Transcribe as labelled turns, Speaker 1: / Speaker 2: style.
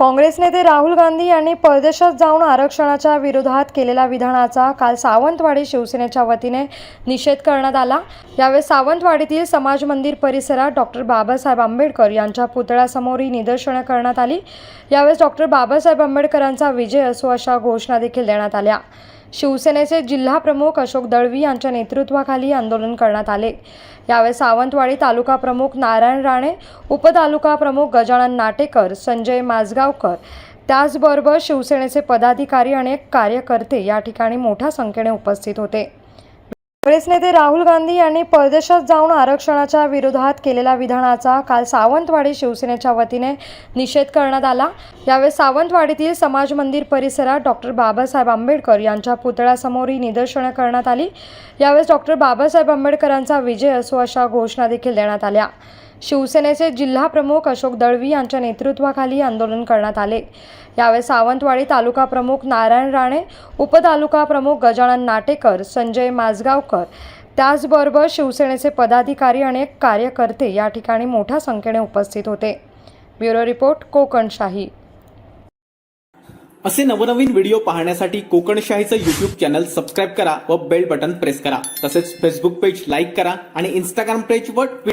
Speaker 1: काँग्रेस नेते राहुल गांधी यांनी परदेशात जाऊन आरक्षणाच्या विरोधात केलेल्या विधानाचा काल सावंतवाडी शिवसेनेच्या वतीने निषेध करण्यात आला. यावेळी सावंतवाडीतील समाज मंदिर परिसरात डॉक्टर बाबासाहेब आंबेडकर यांच्या पुतळ्यासमोर ही निदर्शनं करण्यात आली. यावेळेस डॉक्टर बाबासाहेब आंबेडकरांचा विजय असो अशा घोषणा देखील देण्यात आल्या. शिवसेनेचे जिल्हा प्रमुख अशोक दळवी यांच्या नेतृत्वाखाली आंदोलन करण्यात आले. यावेळी सावंतवाडी तालुका प्रमुख नारायण राणे उपतालुका प्रमुख गजानन नाटेकर संजय माजगावकर त्याचबरोबर शिवसेनेचे पदाधिकारी आणि कार्यकर्ते या ठिकाणी मोठ्या संख्येने उपस्थित होते. काँग्रेस नेते राहुल गांधी यांनी परदेशात जाऊन आरक्षणाच्या विरोधात केलेल्या विधानाचा काल सावंतवाडी शिवसेनेच्या वतीने निषेध करण्यात आला. यावेळी सावंतवाडीतील समाज मंदिर परिसरात डॉक्टर बाबासाहेब आंबेडकर यांच्या पुतळ्यासमोर ही निदर्शनं करण्यात आली. यावेळेस डॉक्टर बाबासाहेब आंबेडकरांचा विजय असो अशा घोषणा देखील देण्यात आल्या. शिवसेनेचे जिल्हा प्रमुख अशोक दळवी यांच्या नेतृत्वाखाली आंदोलन करण्यात आले. यावेळी सावंतवाडी तालुका प्रमुख नारायण राणे उपतालुका प्रमुख गजानन नाटेकर संजय माजगावकर त्याचबरोबर शिवसेनेचे पदाधिकारी आणि एक कार्यकर्ते या ठिकाणी मोठ्या संख्येने उपस्थित होते. Bureau report Kokanshahi.
Speaker 2: असे नवनवीन व्हिडिओ पाहण्यासाठी कोकणशाहीचं युट्यूब चॅनल सबस्क्राईब करा व बेल बटन प्रेस करा. तसेच फेसबुक पेज लाईक करा आणि इंस्टाग्राम पेज व